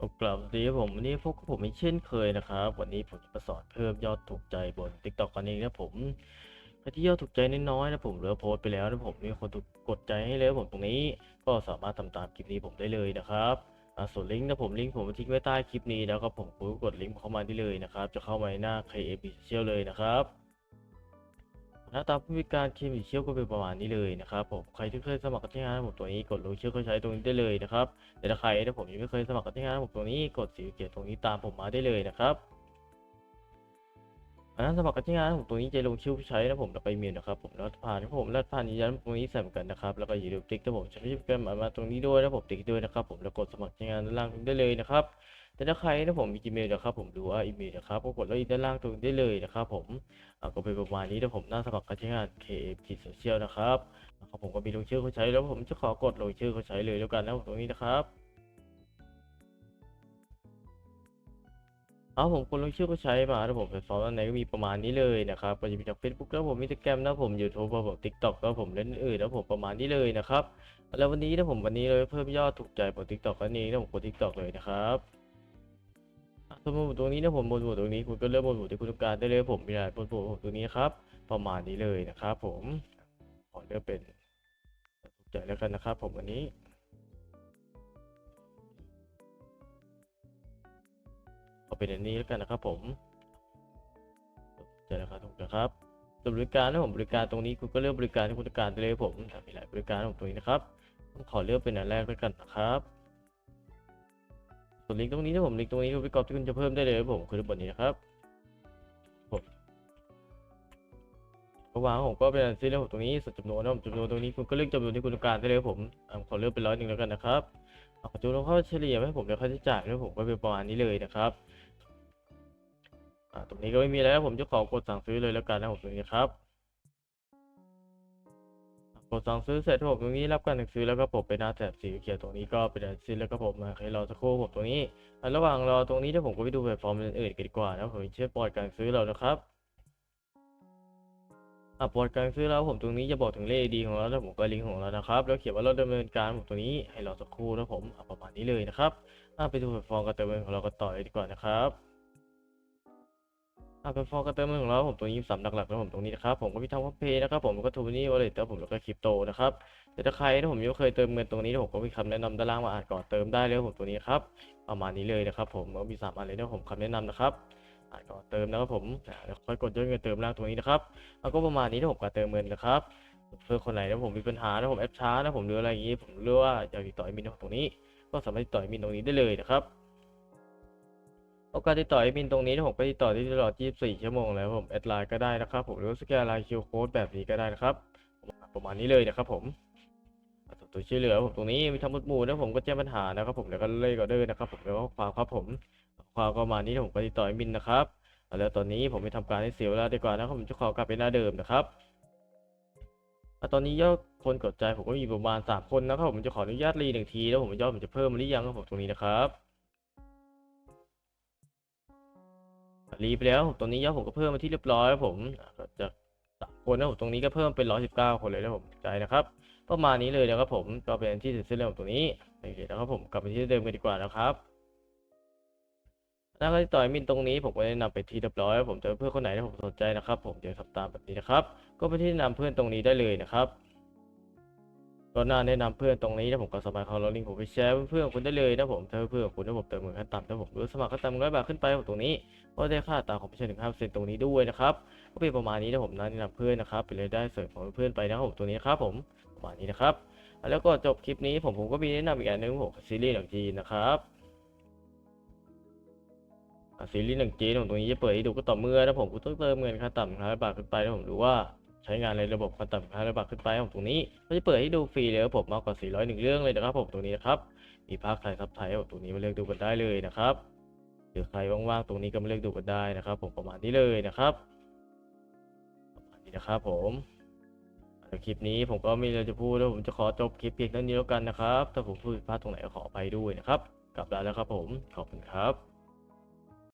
โอกลับสวัสดีครับผมวันนี้พบกับผมอีกเช่นเคยนะครับ วันนี้ผมจะมาสอนเพิ่มยอดถูกใจบน TikTok กันเองนะผมใครที่ยอดถูกใจน้อยๆนะผมหรือโพสไปแล้วนะผมมีคนถูกกดใจให้เลยผมตรงนี้ก็สามารถทำตามคลิปนี้ผมได้เลยนะครับส่วนลิงก์นะผมลิงก์ผมทิ้งไว้ใต้คลิปนี้แล้วก็ผมกดลิงก์เข้ามาได้เลยนะครับ จะเข้ามาในหน้า KAB Social เลยนะครับ หน้าตาผู้พิการเคมีเชี่ยวก็เป็นประมาณนี้เลยนะครับผมใครที่เคยสมัครกับที่งานผมตัวนี้กดลงชื่อเข้าใช้ตรงนี้ได้เลยนะครับแต่ถ้าใครถ้าผมยังไม่เคยสมัครกับที่งานผมตรงนี้กดสีเขียวตรงนี้ตามผมมาได้เลยนะครับอันนั้นสมัครกับที่งานผมตรงนี้จะลงชื่อผู้ใช้นะผมแล้วก็อีเมลนะครับผมแล้วผ่านผมแล้วผ่านยืนยันตรงนี้ใส่เหมือนกันนะครับแล้วก็อย่าลืมติ๊กที่ผมใช้ชื่อกันมาตรงนี้ด้วยนะผมติ๊กด้วยนะครับผมแล้วกดสมัครที่งานด้านล่างได้เลยนะครับ แต่ถ้าใครนะผมมีอีเมลนะครับผมดูว่าอีเมลนะครับก็กดแล้วอีกด้านล่างตรงนี้ได้เลยนะครับผมก็เป็นประมาณนี้นะผมน่าสมัครกับที่งาน KP Social นะครับครับผมก็มีลงชื่อเขาใช้แล้วผมจะขอกดลงชื่อเขาใช้เลยแล้วกันนะผมตรงนี้นะครับเอาผมคนลงชื่อก็ใช้มาแล้วผมแพลตฟอร์มอันไหนก็มีประมาณนี้เลยนะครับก็จะมีจาก Facebook แล้วผมมี Instagram แล้วผมยูทูบแล้วผม TikTok แล้วผมเล่นอื่นแล้วผมประมาณนี้เลยนะครับแล้ววันนี้นะผมวันนี้เลยเพิ่มยอดถูกใจบน TikTok กันนี้นะผมกด TikTok เลยนะครับ สมมติตรงนี้นะผมบนหมวดตรงนี้คุณก็เลือกบนหมวดที่คุณต้องการได้เลยผมมีหลายบนหมวดผมตรงนี้ครับประมาณนี้เลยนะครับผมขอเลือกเป็นถูกใจแล้วกันนะครับ ผมวันนี้เอาเป็นอันนี้แล้วกันนะครับ ผมเจแล้วครับถูกแล้วครับส่วนบริการนะผมบริการตรงนี้คุณก็เลือกบริการที่คุณต้องการได้เลยผมมีหลายบริการของตรงนี้นะครับขอเลือกเป็นอันแรกแล้วกันนะครับ ส่วนลิงก์ตรงนี้นะผมลิงก์ตรงนี้คุณไปกรอบที่คุณจะเพิ่มได้เลยผมคือระบบนี้นะครับผมระหว่างผมก็เป็นอันซีแล้วผมตรงนี้ส่วนจำนวนนะผมจำนวนตรงนี้คุณก็เลือกจำนวนที่คุณต้องการได้เลยผมขอเลือกเป็นร้อยหนึ่งแล้วกันนะครับเอาจำนวนเข้าเฉลี่ยให้ผมแล้วค่าใช้จ่ายแล้วผมก็เป็นประมาณนี้เลยนะครับอ่าตรงนี้ก็ไม่มีแล้วผมจะขอกดสั่งซื้อเลยแล้วกันนะผมตรงนี้ครับ กดสั่งซื้อเสร็จผมตรงนี้รับการสั่งซื้อแล้วก็ผมไปหน้าแถบสีเขียวตรงนี้ก็เป็นอันสิ้นแล้วก็ผมมาให้รอสักครู่ผมตรงนี้ระหว่างรอตรงนี้เดี๋ยวผมก็ไปดูแพลตฟอร์มอื่นๆกันดีกว่านะผมเชื่อปลอดการซื้อเรานะครับอะปลอดการซื้อแล้วผมตรงนี้จะบอกถึงเลขดีของเราแล้วผมก็ลิงก์ของเรานะครับแล้วเขียนว่าเราดำเนินการผมตรงนี้ให้รอสักครู่นะผมอะประมาณนี้เลยนะครับอะไปดูแพลตฟอร์มการเติมเงินของเรากันต่อเลยดีกว่านะครับ อ่าเป็นฟองกรเติมเงินของเราผมตัวนี้สามหลักๆนะผมตรงนี้นะครับผมก็มีทั้งพัเพย์นะครับผมก็ทูนี่วอลเล็ตแล้วผมแล้วก็คริปโตนะครับแต่ถ้าใครที่ผมยังเคยเติมเงินตรงนี้ผมก็มีคำแนะนำด้านล่างมาอ่านก่อนเติมได้เลยผมตัวนี้ครับประมาณนี้เลยนะครับผมก็มีสามอันเลยนะผมคำแนะนำนะครับอ่านก่อนเติมนะครับผมแล้วค่อยกดยอดเงินเติมล่างตรงนี้นะครับแล้วก็ประมาณนี้นะผมการเติมเงินนะครับเพื่อคนไหนนะผมมีปัญหานะผมแอปช้านะผมหรืออะไรอย่างนี้ผมหรือว่าอยากติดต่อแอมินตรงนี้ ก็สามารถติดต่อแอมินตรงนี้ได้เลยนะครับ โอกาสติดต่อแอดมินตรงนี้ผมก็ติดต่อได้ตลอด 24 ชั่วโมงแล้วผมแอดไลน์ก็ได้นะครับผมหรือสแกนไลน์คิวโค้ดแบบนี้ก็ได้นะครับ ประมาณนี้เลยนะครับผมตัวช่วยเหลือผมตรงนี้มีทั้งหมดหมู่นะผมก็แจ้งปัญหานะครับ ผมแล้วก็เลขออเดอร์นะครับ ผมแล้วก็ความครับผมความก็ประมาณนี้ผมก็ติดต่อแอดมินนะครับแล้วตอนนี้ผมไปทำการให้เสียเวลาดีกว่านะครับผมจะขอกลับไปหน้าเดิมนะครับตอนนี้ยอดคนกดใจผมก็มีประมาณ3คนนะครับผมจะขออนุญาตรีหนึ่งทีแล้วผมยอดผมจะเพิ่มมาหรือยังครับผมตรงนี้นะครับ รีไปแล้วตรงนี้ยอดผมก็เพิ่มมาที่เรียบร้อยผมอะก็จะสามคนนะผมตรงนี้ก็เพิ่มเป็นร้อยสิบเก้าคนเลยนะผมใจนะครับ ประมาณนี้เลยนะครับผมก็เป็นที่เสร็จสิ้นแล้วของตรงนี้โอเคนะครับผมกลับไปที่เดิมกันดีกว่านะครับแล้วก็ติดต่อแอดมินตรงนี้ผมก็ได้นำไปที่เรียบร้อยผมจอเพื่อนคนไหนที่ผมสนใจนะครับ ผมเดี๋ยวทำตามแบบนี้นะครับ ก็ไปที่นะนำเพื่อนตรงนี้ได้เลยนะครับ ก็น่าแนะนำเพื่อนตรงนี้นะผมก็สามารถเอาลิงผมไปแชร์เพื่อนๆคุณได้เลยนะผมถ้าเพื่อนๆคุณถ้าผมเติมเงินขั้นต่ำถ้าผมหรือสมัครขั้นต่ำร้อยบาทขึ้นไปผมตรงนี้ก็ได้ค่าตามของเพื่อนถึงห้าเปอร์เซ็นต์ตรงนี้ด้วยนะครับก็เป็นประมาณนี้นะผมนะแนะนำเพื่อนนะครับไปเลยได้เสริมของเพื่อนไปนะครับผมตัวนี้ครับผมประมาณนี้นะครับแล้วก็จบคลิปนี้ผมผมก็มีแนะนำอีกอันหนึงผมซีรีส์หนังจีนนะครับซีรีส์หนังจีนผมตรงนี้จะเปิดให้ดูก็ต่อเมื่อนะผมคุณต้องเติมเงินขั้นต่ำห้าบาทขึ้นไปนะผมหรือว่า ใช้งานในระบบขั้นต่ำห้าบาทขึ้นไปผมตรงนี้ก็จะเปิดให้ดูฟรีเลยครับผมมากกว่า 400หนึ่งเรื่องเลยนะครับผมตรงนี้นะครับมีภาคไทยซับไทยผมตรงนี้มาเลือกดูกันได้เลยนะครับหรือใครว่างๆตรงนี้ก็มาเลือกดูกันได้นะครับ ผมประมาณนี้เลยนะครับประมาณนี้นะครับผมคลิปนี้ผมก็ไมมีอะไรจะพูดแล้วผมจะขอจบคลิปเพียงเท่านี้แล้วกันนะครับ ถ้าผมพูดผิดพลาดตรงไหนก็ขออภัยด้วยนะครับ กลับแล้วนะครับผมขอบคุณครับ